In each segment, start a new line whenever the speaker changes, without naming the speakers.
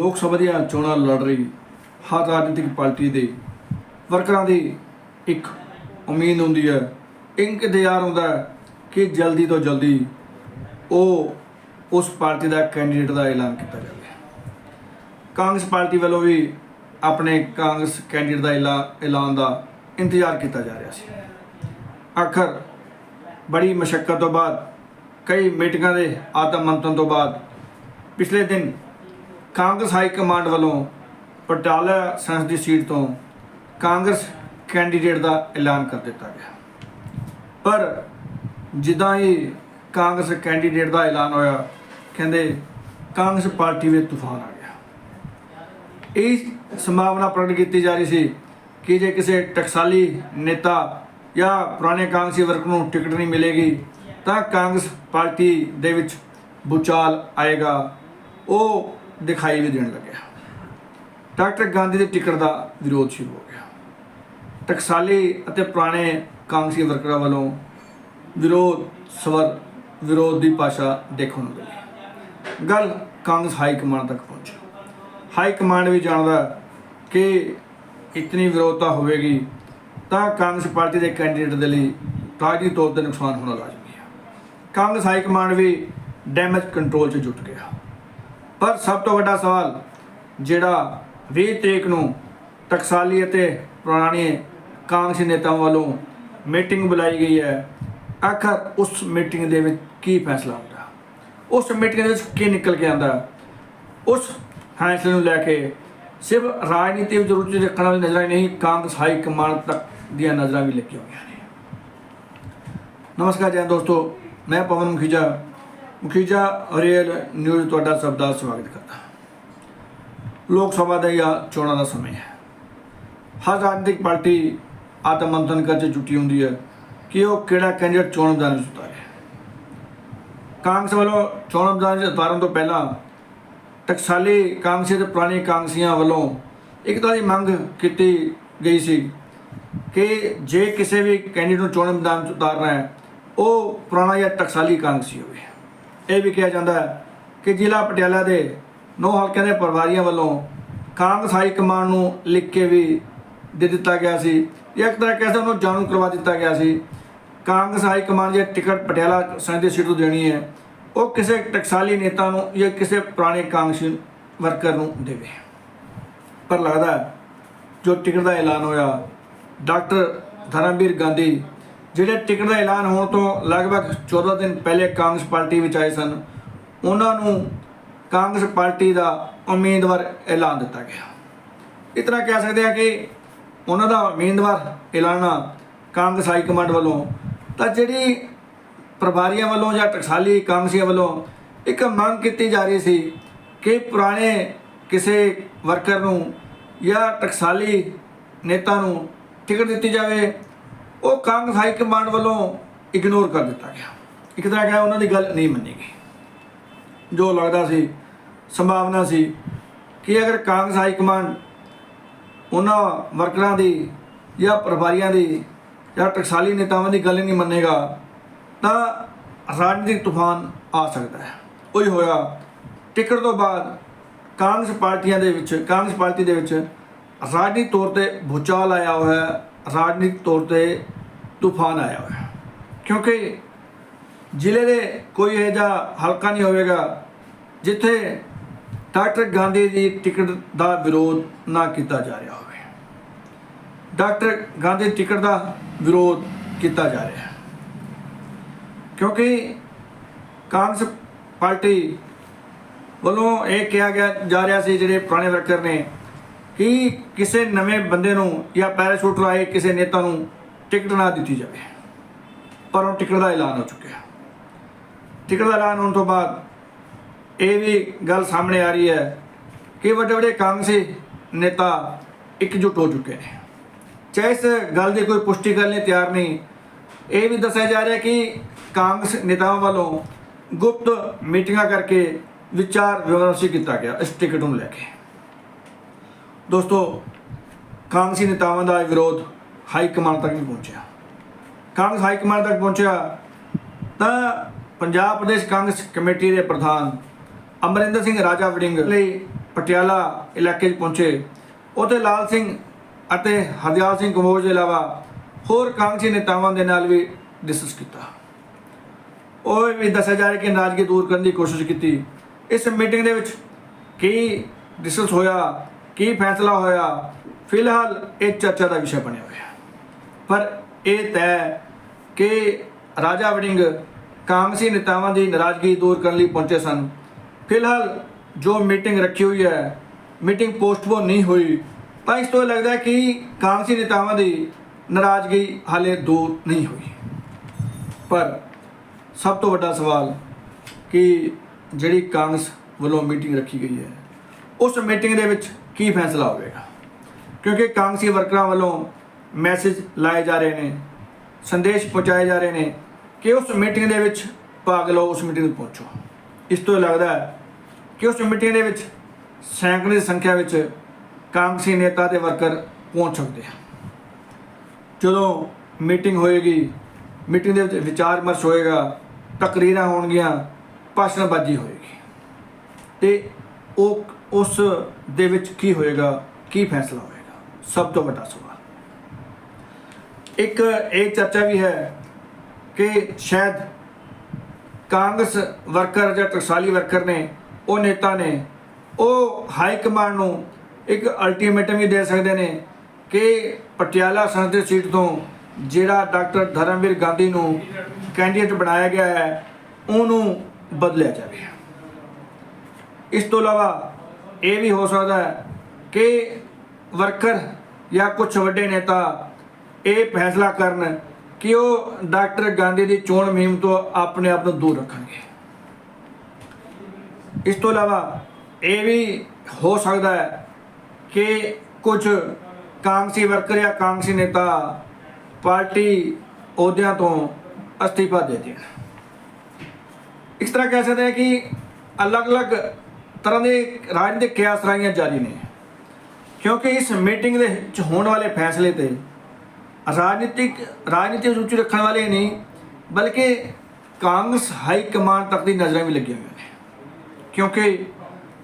ਲੋਕ ਸਭਾ ਦੀਆਂ ਚੋਣਾਂ ਲੜ ਰਹੀ ਹਰ ਰਾਜਨੀਤਿਕ ਪਾਰਟੀ ਦੇ ਵਰਕਰਾਂ ਦੀ ਇੱਕ ਉਮੀਦ ਹੁੰਦੀ ਹੈ, ਇੱਕ ਇੰਤਜ਼ਾਰ ਹੁੰਦਾ ਹੈ ਕਿ ਜਲਦੀ ਤੋਂ ਜਲਦੀ ਉਹ ਉਸ ਪਾਰਟੀ ਦਾ ਕੈਂਡੀਡੇਟ ਦਾ ਐਲਾਨ ਕੀਤਾ ਜਾਵੇ। ਕਾਂਗਰਸ ਪਾਰਟੀ ਵੱਲੋਂ ਵੀ ਆਪਣੇ ਕਾਂਗਰਸ ਕੈਂਡੀਡੇਟ ਦਾ ਐਲਾ- ਐਲਾਨ ਦਾ ਇੰਤਜ਼ਾਰ ਕੀਤਾ ਜਾ ਰਿਹਾ ਸੀ। ਆਖਰ ਬੜੀ ਮਸ਼ੱਕਤ ਤੋਂ ਬਾਅਦ, ਕਈ ਮੀਟਿੰਗਾਂ ਦੇ ਆਤਮ ਮੰਥਨ ਤੋਂ ਬਾਅਦ ਪਿਛਲੇ ਦਿਨ ਕਾਂਗਰਸ ਹਾਈ ਕਮਾਂਡ ਵੱਲੋਂ ਪਟਿਆਲਾ ਸੰਸਦੀ ਸੀਟ ਤੋਂ ਕਾਂਗਰਸ ਕੈਂਡੀਡੇਟ ਦਾ ਐਲਾਨ ਕਰ ਦਿੱਤਾ ਗਿਆ। ਪਰ ਜਿੱਦਾਂ ਹੀ ਕਾਂਗਰਸ ਕੈਂਡੀਡੇਟ ਦਾ ਐਲਾਨ ਹੋਇਆ, ਕਹਿੰਦੇ ਕਾਂਗਰਸ ਪਾਰਟੀ ਵਿੱਚ ਤੂਫਾਨ ਆ ਗਿਆ। ਇਹ ਸੰਭਾਵਨਾ ਪ੍ਰਗਟ ਕੀਤੀ ਜਾ ਰਹੀ ਸੀ ਕਿ ਜੇ ਕਿਸੇ ਟਕਸਾਲੀ ਨੇਤਾ ਜਾਂ ਪੁਰਾਣੇ ਕਾਂਗਰਸੀ ਵਰਗ ਨੂੰ ਟਿਕਟ ਨਹੀਂ ਮਿਲੇਗੀ, ਤਾਂ ਕਾਂਗਰਸ ਪਾਰਟੀ ਦੇ ਵਿੱਚ ਭੂਚਾਲ ਆਏਗਾ। ਉਹ ਦਿਖਾਈ ਵੀ ਦੇਣ ਲੱਗਿਆ। ਡਾਕਟਰ ਗਾਂਧੀ ਦੇ ਟਿਕਟ ਦਾ ਵਿਰੋਧ ਸ਼ੁਰੂ ਹੋ ਗਿਆ। ਟਕਸਾਲੀ ਅਤੇ ਪੁਰਾਣੇ ਕਾਂਗਰਸੀ ਵਰਕਰਾਂ ਵੱਲੋਂ ਵਿਰੋਧ ਸਵਰ, ਵਿਰੋਧ ਦੀ ਭਾਸ਼ਾ ਦੇਖਣ ਨੂੰ ਮਿਲੀ। ਗੱਲ ਕਾਂਗਰਸ ਹਾਈ ਕਮਾਂਡ ਤੱਕ ਪਹੁੰਚੀ। ਹਾਈ ਕਮਾਂਡ ਵੀ ਜਾਣਦਾ ਕਿ ਇਤਨੀ ਵਿਰੋਧਤਾ ਹੋਵੇਗੀ ਤਾਂ ਕਾਂਗਰਸ ਪਾਰਟੀ ਦੇ ਕੈਂਡੀਡੇਟ ਦੇ ਲਈ ਤਾਜ਼ੀ ਤੌਰ ਤੇ ਨੁਕਸਾਨ ਹੋਣਾ ਲਾਜ਼ਮੀ ਹੈ ਕਾਂਗਰਸ ਹਾਈ ਕਮਾਂਡ ਵੀ ਡੈਮੇਜ ਕੰਟਰੋਲ 'ਚ ਜੁਟ ਗਿਆ। ਪਰ ਸਭ ਤੋਂ ਵੱਡਾ ਸਵਾਲ ਜਿਹੜਾ 20 ਤਰੀਕ ਨੂੰ ਟਕਸਾਲੀ ਅਤੇ ਪੁਰਾਣੇ ਕਾਂਗਰਸੀ ਨੇਤਾਵਾਂ ਵੱਲੋਂ ਮੀਟਿੰਗ ਬੁਲਾਈ ਗਈ ਹੈ, ਆਖਰ ਉਸ ਮੀਟਿੰਗ ਦੇ ਵਿੱਚ ਕੀ ਫੈਸਲਾ ਹੁੰਦਾ? ਉਸ ਮੀਟਿੰਗ ਦੇ ਵਿੱਚ ਕੀ ਨਿਕਲ ਕੇ ਆਉਂਦਾ? ਉਸ ਫੈਸਲੇ ਨੂੰ ਲੈ ਕੇ ਸਿਰਫ ਰਾਜਨੀਤੀ ਵਿੱਚ ਰੁਚੀ ਰੱਖਣ ਵਾਲੀ ਨਜ਼ਰਾਂ ਹੀ ਨਹੀਂ, ਕਾਂਗਰਸ ਹਾਈ ਕਮਾਂਡ ਤੱਕ ਦੀਆਂ ਨਜ਼ਰਾਂ ਵੀ ਲੱਗੀਆਂ ਹੋਈਆਂ ਨੇ। ਨਮਸਕਾਰ ਜੀ, ਦੋਸਤੋ, ਮੈਂ ਪਵਨ ਮੁਖੀਜਾ ਮੁਖੀਜਾ ਰੀਅਲ ਨਿਊਜ਼ ਤੁਹਾਡਾ ਸਭ ਦਾ ਸਵਾਗਤ ਕਰਦਾ ਲੋਕ ਸਭਾ ਦਾ ਜਾਂ ਚੋਣਾਂ ਦਾ ਸਮੇਂ ਹੈ। ਹਰ ਰਾਜਨੀਤਿਕ ਪਾਰਟੀ ਆਤਮ ਮੰਥਨ ਕਰ ਜੁਟੀ ਹੁੰਦੀ ਹੈ ਕਿ ਉਹ ਕਿਹੜਾ ਕੈਂਡੀਡੇਟ ਚੋਣ ਮੈਦਾਨ ਵਿੱਚ ਉਤਾਰੇ। ਕਾਂਗਰਸ ਵੱਲੋਂ ਚੋਣ ਮੈਦਾਨ ਵਿੱਚ ਉਤਾਰਨ ਤੋਂ ਪਹਿਲਾਂ ਟਕਸਾਲੀ ਕਾਂਗਰਸੀ ਤੇ ਪੁਰਾਣੇ ਕਾਂਗਰਸੀਆਂ ਵੱਲੋਂ ਇੱਕ ਤਾਂ ਦੀ ਮੰਗ ਕੀਤੀ ਗਈ ਸੀ ਕਿ ਜੇ ਕਿਸੇ ਵੀ ਕੈਂਡੀਡੇਟ ਨੂੰ ਚੋਣ ਮੈਦਾਨ 'ਚ ਉਤਾਰਨਾ ਹੈ, ਉਹ ਪੁਰਾਣਾ ਜਾਂ ਟਕਸਾਲੀ ਕਾਂਗਰਸੀ ਹੋਵੇ। ਇਹ ਵੀ ਕਿਹਾ ਜਾਂਦਾ ਹੈ ਕਿ ਜ਼ਿਲ੍ਹਾ ਪਟਿਆਲਾ ਦੇ ਨੌ ਹਲਕਿਆਂ ਦੇ ਪਰਿਵਾਰੀਆਂ ਵੱਲੋਂ ਕਾਂਗਰਸ ਹਾਈ ਕਮਾਂਡ ਨੂੰ ਲਿਖ ਕੇ ਵੀ ਦੇ ਦਿੱਤਾ ਗਿਆ ਸੀ। ਜਾਂ ਇੱਕ ਤਰ੍ਹਾਂ ਕਹਿ ਸਕਦੇ ਉਹਨੂੰ ਜਾਣੂ ਕਰਵਾ ਦਿੱਤਾ ਗਿਆ ਸੀ। ਕਾਂਗਰਸ ਹਾਈ ਕਮਾਂਡ ਜੇ ਟਿਕਟ ਪਟਿਆਲਾ ਸੰਸਦੀ ਸੀਟ ਤੋਂ ਦੇਣੀ ਹੈ। ਉਹ ਕਿਸੇ ਟਕਸਾਲੀ ਨੇਤਾ ਨੂੰ ਜਾਂ ਕਿਸੇ ਪੁਰਾਣੇ ਕਾਂਗਰਸੀ ਵਰਕਰ ਨੂੰ ਦੇਵੇ। ਪਰ ਲੱਗਦਾ ਜੋ ਟਿਕਟ ਦਾ ਐਲਾਨ ਹੋਇਆ, ਡਾਕਟਰ ਧਰਮਵੀਰ ਗਾਂਧੀ ਜਿਹੜੇ ਟਿਕਟ ਦਾ ਐਲਾਨ ਹੋਣ ਤੋਂ ਲਗਭਗ 14 ਦਿਨ ਪਹਿਲੇ ਕਾਂਗਰਸ ਪਾਰਟੀ ਵਿੱਚ ਆਏ ਸਨ, ਉਹਨਾਂ ਨੂੰ ਕਾਂਗਰਸ ਪਾਰਟੀ ਦਾ ਉਮੀਦਵਾਰ ਐਲਾਨ ਦਿੱਤਾ ਗਿਆ। ਇਤਨਾ ਕਹਿ ਸਕਦੇ ਆ ਕਿ ਉਹਨਾਂ ਦਾ ਉਮੀਦਵਾਰ ਐਲਾਨਾ ਕਾਂਗਰਸ ਹਾਈ ਕਮਾਂਡ ਵੱਲੋਂ, ਤਾਂ ਜਿਹੜੀ ਪਰਿਵਾਰੀਆਂ ਵੱਲੋਂ ਜਾਂ ਟਕਸਾਲੀ ਕਾਂਗਰਸੀਆਂ ਵੱਲੋਂ ਇੱਕ ਮੰਗ ਕੀਤੀ ਜਾ ਰਹੀ ਸੀ ਕਿ ਪੁਰਾਣੇ ਕਿਸੇ ਵਰਕਰ ਨੂੰ ਜਾਂ ਟਕਸਾਲੀ ਨੇਤਾ ਨੂੰ ਟਿਕਟ ਦਿੱਤੀ ਜਾਵੇ ਉਹ ਕਾਂਗਰਸ ਹਾਈ ਕਮਾਂਡ ਵੱਲੋਂ ਇਗਨੋਰ ਕਰ ਦਿੱਤਾ ਗਿਆ। ਇੱਕ ਤਰ੍ਹਾਂ ਕਹੇ, ਉਹਨਾਂ ਦੀ ਗੱਲ ਨਹੀਂ ਮੰਨੀ ਗਈ। ਜੋ ਲੱਗਦਾ ਸੀ, ਸੰਭਾਵਨਾ ਸੀ ਕਿ ਅਗਰ ਕਾਂਗਰਸ ਹਾਈ ਕਮਾਂਡ ਉਹਨਾਂ ਵਰਕਰਾਂ ਦੀ ਜਾਂ ਪਰਿਵਾਰੀਆਂ ਦੀ ਜਾਂ ਟਕਸਾਲੀ ਨੇਤਾਵਾਂ ਦੀ ਗੱਲ ਹੀ ਨਹੀਂ ਮੰਨੇਗਾ, ਤਾਂ ਰਾਜਨੀਤਿਕ ਤੂਫਾਨ ਆ ਸਕਦਾ ਹੈ। ਉਹੀ ਹੋਇਆ। ਟਿਕਟ ਤੋਂ ਬਾਅਦ ਕਾਂਗਰਸ ਪਾਰਟੀਆਂ ਦੇ ਵਿੱਚ, ਕਾਂਗਰਸ ਪਾਰਟੀ ਦੇ ਵਿੱਚ ਰਾਜਨੀਤਿਕ ਤੌਰ ਤੇ ਭੂਚਾਲ ਆਇਆ ਹੋਇਆ ਰਾਜਨੀਤਿਕ ਤੌਰ ਤੇ ਤੂਫਾਨ ਆਇਆ ਹੋਇਆ। ਕਿਉਂਕਿ ਜ਼ਿਲ੍ਹੇ ਦੇ ਕੋਈ ਇਹੋ ਜਿਹਾ ਹਲਕਾ ਨਹੀਂ ਹੋਵੇਗਾ ਜਿੱਥੇ ਡਾਕਟਰ ਗਾਂਧੀ ਦੀ ਟਿਕਟ ਦਾ ਵਿਰੋਧ ਨਾ ਕੀਤਾ ਜਾ ਰਿਹਾ ਹੋਵੇ। ਡਾਕਟਰ ਗਾਂਧੀ ਦੀ ਟਿਕਟ ਦਾ ਵਿਰੋਧ ਕੀਤਾ ਜਾ ਰਿਹਾ ਹੈ। ਕਿਉਂਕਿ ਕਾਂਗਰਸ ਪਾਰਟੀ ਵੱਲੋਂ ਇਹ ਕਿਹਾ ਗਿਆ ਜਾ ਰਿਹਾ ਸੀ, ਜਿਹੜੇ ਪੁਰਾਣੇ ਵਰਕਰ ਨੇ ਕਿ ਕਿਸੇ ਨਵੇਂ ਬੰਦੇ ਨੂੰ ਜਾਂ ਪੈਰਾਸ਼ੂਟ ਰਾਏ ਕਿਸੇ ਨੇਤਾ ਨੂੰ ਟਿਕਟ ਨਾ ਦਿੱਤੀ ਜਾਵੇ। ਪਰ ਉਹ ਟਿਕਟ ਦਾ ਐਲਾਨ ਹੋ ਚੁੱਕਿਆ ਟਿਕਟ ਦਾ ਐਲਾਨ ਹੋਣ ਤੋਂ ਬਾਅਦ ਇਹ ਵੀ ਗੱਲ ਸਾਹਮਣੇ ਆ ਰਹੀ ਹੈ ਕਿ ਵੱਡੇ ਵੱਡੇ ਕਾਂਗਰਸੀ ਨੇਤਾ ਇਕਜੁੱਟ ਹੋ ਚੁੱਕੇ ਨੇ। ਚਾਹੇ ਇਸ ਗੱਲ ਦੀ ਕੋਈ ਪੁਸ਼ਟੀ ਕਰਨ ਲਈ ਤਿਆਰ ਨਹੀਂ, ਇਹ ਵੀ ਦੱਸਿਆ ਜਾ ਰਿਹਾ ਕਿ ਕਾਂਗਰਸ ਨੇਤਾਵਾਂ ਵੱਲੋਂ ਗੁਪਤ ਮੀਟਿੰਗਾਂ ਕਰਕੇ ਵਿਚਾਰ ਵਿਮਰਸ਼ ਕੀਤਾ ਗਿਆ ਇਸ ਟਿਕਟ ਨੂੰ ਲੈ ਕੇ। ਦੋਸਤੋ, ਕਾਂਗਰਸੀ ਨੇਤਾਵਾਂ ਦਾ ਵਿਰੋਧ ਹਾਈ ਕਮਾਂਡ ਤੱਕ ਵੀ ਪਹੁੰਚਿਆ। ਕਾਂਗਰਸ ਹਾਈ ਕਮਾਂਡ ਤੱਕ ਪਹੁੰਚਿਆ ਤਾਂ ਪੰਜਾਬ ਪ੍ਰਦੇਸ਼ ਕਾਂਗਰਸ ਕਮੇਟੀ ਦੇ ਪ੍ਰਧਾਨ ਅਮਰਿੰਦਰ ਸਿੰਘ ਰਾਜਾ ਵੜਿੰਗ ਲਈ ਪਟਿਆਲਾ ਇਲਾਕੇ 'ਚ ਪਹੁੰਚੇ। ਉੱਥੇ ਲਾਲ ਸਿੰਘ ਅਤੇ ਹਰਦਿਆਲ ਸਿੰਘ ਕੰਬੋਜ ਦੇ ਇਲਾਵਾ ਹੋਰ ਕਾਂਗਰਸੀ ਨੇਤਾਵਾਂ ਦੇ ਨਾਲ ਵੀ ਡਿਸਕਸ ਕੀਤਾ। ਉਹ ਵੀ ਦੱਸਿਆ ਜਾ ਰਿਹਾ ਕਿ ਨਾਰਾਜ਼ਗੀ ਦੂਰ ਕਰਨ ਦੀ ਕੋਸ਼ਿਸ਼ ਕੀਤੀ। ਇਸ ਮੀਟਿੰਗ ਦੇ ਵਿੱਚ ਕੀ ਡਿਸਕਸ ਹੋਇਆ ਕੀ ਫੈਸਲਾ ਹੋਇਆ? ਫਿਲਹਾਲ ਇਹ ਚਰਚਾ ਦਾ ਵਿਸ਼ਾ ਬਣਿਆ ਹੋਇਆ। ਪਰ ਇਹ ਤੈਅ ਕਿ ਰਾਜਾ ਵੜਿੰਗ ਕਾਂਗਰਸੀ ਨੇਤਾਵਾਂ ਦੀ ਨਾਰਾਜ਼ਗੀ ਦੂਰ ਕਰਨ ਲਈ ਪਹੁੰਚੇ ਸਨ। ਫਿਲਹਾਲ ਜੋ ਮੀਟਿੰਗ ਰੱਖੀ ਹੋਈ ਹੈ, ਮੀਟਿੰਗ ਪੋਸਟਪੋਨ ਨਹੀਂ ਹੋਈ, ਤਾਂ ਇਸ ਤੋਂ ਲੱਗਦਾ ਹੈ ਕਿ ਕਾਂਗਰਸੀ ਨੇਤਾਵਾਂ ਦੀ ਨਾਰਾਜ਼ਗੀ ਹਾਲੇ ਦੂਰ ਨਹੀਂ ਹੋਈ। ਪਰ ਸਭ ਤੋਂ ਵੱਡਾ ਸਵਾਲ ਕਿ ਜਿਹੜੀ ਕਾਂਗਰਸ ਵੱਲੋਂ ਮੀਟਿੰਗ ਰੱਖੀ ਗਈ ਹੈ, ਉਸ ਮੀਟਿੰਗ ਦੇ ਵਿੱਚ ਕੀ ਫੈਸਲਾ ਹੋਵੇਗਾ? ਕਿਉਂਕਿ ਕਾਂਗਰਸੀ ਵਰਕਰਾਂ ਵੱਲੋਂ ਮੈਸੇਜ ਲਾਏ ਜਾ ਰਹੇ ਨੇ, ਸੰਦੇਸ਼ ਪਹੁੰਚਾਏ ਜਾ ਰਹੇ ਨੇ ਕਿ ਉਸ ਮੀਟਿੰਗ ਦੇ ਵਿੱਚ ਭਾਗ ਲਓ, ਉਸ ਮੀਟਿੰਗ ਨੂੰ ਪਹੁੰਚੋ। ਇਸ ਤੋਂ ਲੱਗਦਾ ਹੈ ਕਿ ਉਸ ਮੀਟਿੰਗ ਦੇ ਵਿੱਚ ਸੈਂਕੜੇ ਦੀ ਸੰਖਿਆ ਵਿੱਚ ਕਾਂਗਰਸੀ ਨੇਤਾ ਤੇ ਵਰਕਰ ਪਹੁੰਚ ਸਕਦੇ ਹਨ। ਜਦੋਂ ਮੀਟਿੰਗ ਹੋਏਗੀ, ਮੀਟਿੰਗ ਦੇ ਵਿੱਚ ਵਿਚਾਰ ਵਿਮਰਸ਼ ਹੋਏਗਾ, ਤਕਰੀਰਾਂ ਹੋਣਗੀਆਂ, ਭਾਸ਼ਣਬਾਜ਼ੀ ਹੋਏਗੀ। ਤੇ ਉਹ ਉਸ ਦੇ ਵਿੱਚ ਕੀ ਹੋਏਗਾ? ਕੀ ਫੈਸਲਾ ਹੋਏਗਾ? ਸਭ ਤੋਂ ਵੱਡਾ ਸਵਾਲ। ਇੱਕ ਇਹ ਚਰਚਾ ਵੀ ਹੈ ਕਿ ਸ਼ਾਇਦ ਕਾਂਗਰਸ ਵਰਕਰ ਜਾਂ ਟਕਸਾਲੀ ਵਰਕਰ ਨੇ, ਉਹ ਨੇਤਾ ਨੇ, ਉਹ ਹਾਈ ਕਮਾਂਡ ਨੂੰ ਇੱਕ ਅਲਟੀਮੇਟਮ ਵੀ ਦੇ ਸਕਦੇ ਨੇ ਕਿ ਪਟਿਆਲਾ ਸੰਸਦੀ ਸੀਟ ਤੋਂ ਜਿਹੜਾ ਡਾਕਟਰ ਧਰਮਵੀਰ ਗਾਂਧੀ ਨੂੰ ਕੈਂਡੀਡੇਟ ਬਣਾਇਆ ਗਿਆ ਹੈ, ਉਹਨੂੰ ਬਦਲਿਆ ਜਾਵੇ। ਇਸ ਤੋਂ ਇਲਾਵਾ ਇਹ ਵੀ ਹੋ ਸਕਦਾ ਹੈ ਕਿ ਵਰਕਰ ਜਾਂ ਕੁਝ ਵੱਡੇ ਨੇਤਾ ਇਹ ਫੈਸਲਾ ਕਰਨ ਕਿ ਉਹ ਡਾਕਟਰ ਗਾਂਧੀ ਦੀ ਚੋਣ ਮੁਹਿੰਮ ਤੋਂ ਆਪਣੇ ਆਪ ਨੂੰ ਦੂਰ ਰੱਖਣਗੇ। ਇਸ ਤੋਂ ਇਲਾਵਾ ਇਹ ਵੀ ਹੋ ਸਕਦਾ ਹੈ ਕਿ ਕੁਝ ਕਾਂਗਸੀ ਵਰਕਰ ਜਾਂ ਕਾਂਗਸੀ ਨੇਤਾ ਪਾਰਟੀ ਅਹੁਦਿਆਂ ਤੋਂ ਅਸਤੀਫਾ ਦੇ ਦੇਣ। ਇਸ ਤਰ੍ਹਾਂ ਕਹਿ ਸਕਦੇ ਹਾਂ ਕਿ ਅਲੱਗ-ਅਲੱਗ ਤਰ੍ਹਾਂ ਦੇ ਰਾਜਨੀਤਿਕ ਕਿਆਸ ਰਾਈਆਂ ਜਾਰੀ ਨੇ। ਕਿਉਂਕਿ ਇਸ ਮੀਟਿੰਗ ਦੇ ਵਿੱਚ ਹੋਣ ਵਾਲੇ ਫੈਸਲੇ ਤੇ ਰਾਜਨੀਤਿਕ ਰਾਜਨੀਤੀ ਰੁਚੀ ਰੱਖਣ ਵਾਲੇ ਨਹੀਂ, ਬਲਕਿ ਕਾਂਗਰਸ ਹਾਈ ਕਮਾਂਡ ਤੱਕ ਦੀ ਨਜ਼ਰਾਂ ਵੀ ਲੱਗੀਆਂ ਹੋਈਆਂ ਨੇ। ਕਿਉਂਕਿ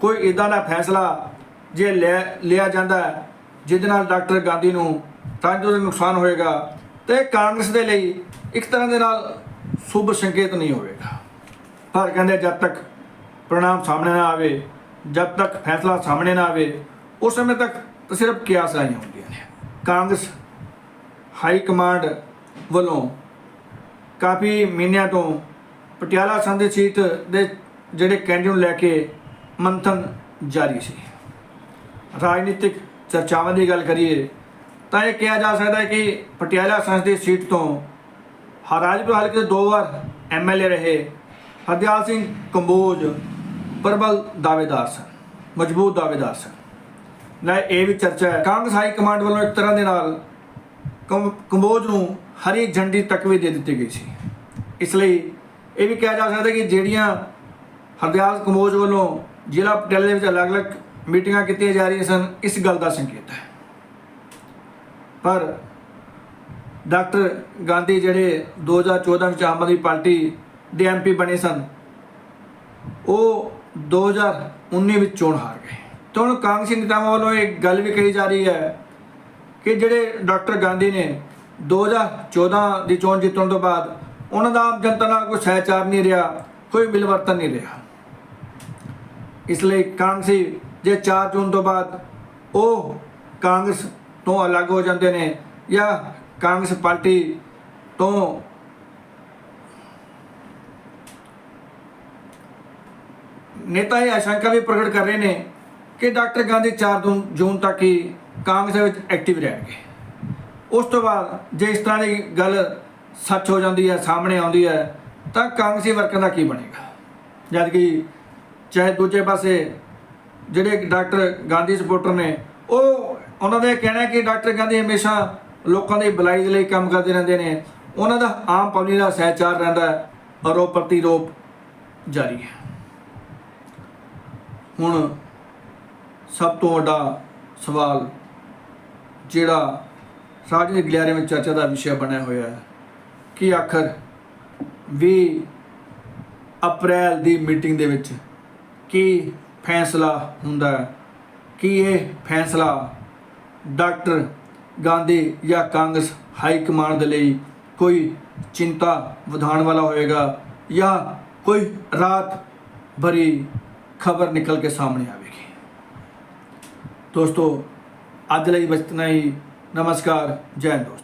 ਕੋਈ ਇਦਾਂ ਦਾ ਫੈਸਲਾ ਜੇ ਲੈ ਲਿਆ ਜਾਂਦਾ ਜਿਹਦੇ ਨਾਲ ਡਾਕਟਰ ਗਾਂਧੀ ਨੂੰ ਤਾਂ ਜੋ ਨੁਕਸਾਨ ਹੋਏਗਾ ਤੇ ਕਾਂਗਰਸ ਦੇ ਲਈ ਇੱਕ ਤਰ੍ਹਾਂ ਦੇ ਨਾਲ ਸ਼ੁਭ ਸੰਕੇਤ ਨਹੀਂ ਹੋਵੇਗਾ। ਪਰ ਕਹਿੰਦੇ ਜਦ ਤੱਕ ਪ੍ਰਣਾਮ ਸਾਹਮਣੇ ਨਾ ਆਵੇ, ਜਦ ਤੱਕ ਫੈਸਲਾ ਸਾਹਮਣੇ ਨਾ ਆਵੇ, ਉਸ ਸਮੇਂ ਤੱਕ ਤਾਂ ਸਿਰਫ ਕਿਆਸ ਰਾਈਆਂ ਹੁੰਦੀਆਂ ਨੇ। ਕਾਂਗਰਸ, ਹਾਈ ਕਮਾਂਡ ਵੱਲੋਂ ਕਾਫੀ ਮਹੀਨਿਆਂ ਤੋਂ ਪਟਿਆਲਾ ਸੰਸਦੀ ਸੀਟ ਦੇ ਜਿਹੜੇ ਕੈਂਡੀਡੇਟ ਨੂੰ ਲੈ ਕੇ ਮੰਥਨ ਜਾਰੀ ਸੀ। ਰਾਜਨੀਤਿਕ ਚਰਚਾਵਾਂ ਦੀ ਗੱਲ ਕਰੀਏ, ਤਾਂ ਇਹ ਕਿਹਾ ਜਾ ਸਕਦਾ ਹੈ ਕਿ ਪਟਿਆਲਾ ਸੰਸਦੀ ਸੀਟ ਤੋਂ ਹਰਾਜਪੁਰ ਹਲਕੇ ਦੇ ਦੋ ਵਾਰ ਐਮਐਲਏ ਰਹੇ। ਹਰਦਿਆਲ ਸਿੰਘ ਕੰਬੋਜ ਪ੍ਰਬਲ ਦਾਅਵੇਦਾਰ ਸਨ, ਮਜ਼ਬੂਤ ਦਾਅਵੇਦਾਰ ਸਨ। ਨਾ ਇਹ ਵੀ ਚਰਚਾ ਹੈ। ਕਾਂਗਰਸ ਹਾਈ ਕਮਾਂਡ ਵੱਲੋਂ ਇੱਕ ਤਰ੍ਹਾਂ ਦੇ ਨਾਲ ਕੰਬੋਜ ਨੂੰ ਹਰੀ ਝੰਡੀ ਤੱਕ ਵੀ ਦੇ ਦਿੱਤੀ ਗਈ ਸੀ। ਇਸ ਲਈ ਇਹ ਵੀ ਕਿਹਾ ਜਾ ਸਕਦਾ ਕਿ ਜਿਹੜੀਆਂ ਹਰਦਿਆਲ ਕੰਬੋਜ ਵੱਲੋਂ ਜ਼ਿਲ੍ਹਾ ਪਟਿਆਲੇ ਦੇ ਵਿੱਚ ਅਲੱਗ-ਅਲੱਗ ਮੀਟਿੰਗਾਂ ਕੀਤੀਆਂ ਜਾ ਰਹੀਆਂ ਸਨ, ਇਸ ਗੱਲ ਦਾ ਸੰਕੇਤ ਹੈ। ਪਰ ਡਾਕਟਰ ਗਾਂਧੀ ਜਿਹੜੇ 2014 ਵਿੱਚ ਆਮ ਆਦਮੀ ਪਾਰਟੀ ਦੇ ਐਮਪੀ ਬਣੇ ਸਨ, ਉਹ 2019 ਵਿੱਚ ਚੋਣ ਹਾਰ ਗਏ। ਤਾਂ ਹੁਣ ਕਾਂਗਰਸੀ ਨੇਤਾਵਾਂ ਵੱਲੋਂ ਇਹ ਗੱਲ ਵੀ ਕਹੀ ਜਾ ਰਹੀ ਹੈ ਕਿ ਜਿਹੜੇ ਡਾਕਟਰ ਗਾਂਧੀ ਨੇ 2014 ਦੀ ਚੋਣ ਜਿੱਤਣ ਤੋਂ ਬਾਅਦ ਉਹਨਾਂ ਦਾ ਆਮ ਜਨਤਾ ਨਾਲ ਕੋਈ ਸਹਿਚਾਰ ਨਹੀਂ ਰਿਹਾ, ਕੋਈ ਮਿਲਵਰਤਨ ਨਹੀਂ ਰਿਹਾ। ਇਸ ਲਈ ਕਾਂਗਰਸੀ ਜੇ 4 ਜੂਨ ਤੋਂ ਬਾਅਦ ਉਹ ਕਾਂਗਰਸ ਤੋਂ ਅਲੱਗ ਹੋ ਜਾਂਦੇ ਨੇ ਜਾਂ ਕਾਂਗਰਸ ਪਾਰਟੀ ਤੋਂ ਨੇਤਾ ਇਹ ਆਸ਼ੰਕਾ ਵੀ ਪ੍ਰਗਟ ਕਰ ਰਹੇ ਨੇ ਕਿ ਡਾਕਟਰ ਗਾਂਧੀ 4 ਜੂਨ- ਜੂਨ ਤੱਕ ਹੀ ਕਾਂਗਰਸ ਵਿੱਚ ਐਕਟਿਵ ਰਹਿਣਗੇ। ਉਸ ਤੋਂ ਬਾਅਦ ਜੇ ਇਸ ਤਰ੍ਹਾਂ ਦੀ ਗੱਲ ਸੱਚ ਹੋ ਜਾਂਦੀ ਹੈ, ਸਾਹਮਣੇ ਆਉਂਦੀ ਹੈ, ਤਾਂ ਕਾਂਗਰਸੀ ਵਰਕਰ ਦਾ ਕੀ ਬਣੇਗਾ? ਜਦ ਕਿ ਚਾਹੇ ਦੂਜੇ ਪਾਸੇ ਜਿਹੜੇ ਡਾਕਟਰ ਗਾਂਧੀ ਸਪੋਰਟਰ ਨੇ, ਉਹ ਉਹਨਾਂ ਦਾ ਇਹ ਕਹਿਣਾ ਕਿ ਡਾਕਟਰ ਗਾਂਧੀ ਹਮੇਸ਼ਾ ਲੋਕਾਂ ਦੀ ਭਲਾਈ ਦੇ ਲਈ ਕੰਮ ਕਰਦੇ ਰਹਿੰਦੇ ਨੇ। ਉਹਨਾਂ ਦਾ ਆਮ ਪਬਲਿਕ ਦਾ ਸਹਿਚਾਰ ਰਹਿੰਦਾ ਹੈ। ਆਰੋਪ ਪ੍ਰਤੀਰੋਪ ਜਾਰੀ ਹੈ। ਹੁਣ ਸਭ ਤੋਂ ਵੱਡਾ ਸਵਾਲ ਜਿਹੜਾ ਰਾਜਨੀਤਿਕ ਗਲਿਆਰੇ ਵਿੱਚ ਚਰਚਾ ਦਾ ਵਿਸ਼ਾ ਬਣਿਆ ਹੋਇਆ ਹੈ, ਕਿ ਆਖਰ 20 ਅਪ੍ਰੈਲ ਦੀ ਮੀਟਿੰਗ ਦੇ ਵਿੱਚ ਕੀ ਫੈਸਲਾ ਹੁੰਦਾ ਹੈ? ਕਿ ਇਹ ਫੈਸਲਾ ਡਾਕਟਰ ਗਾਂਧੀ ਜਾਂ ਕਾਂਗਰਸ ਹਾਈ ਕਮਾਂਡ ਦੇ ਲਈ ਕੋਈ ਚਿੰਤਾ ਵਧਾਉਣ ਵਾਲਾ ਹੋਵੇਗਾ ਜਾਂ ਕੋਈ ਰਾਤ ਭਰੀ ਖਬਰ ਨਿਕਲ ਕੇ ਸਾਹਮਣੇ ਆਵੇਗੀ। ਦੋਸਤੋ ਅੱਜ ਲਈ ਬਸ ਇਤਨਾ ਹੀ। ਨਮਸਕਾਰ ਜੈ ਦੋਸਤੋ।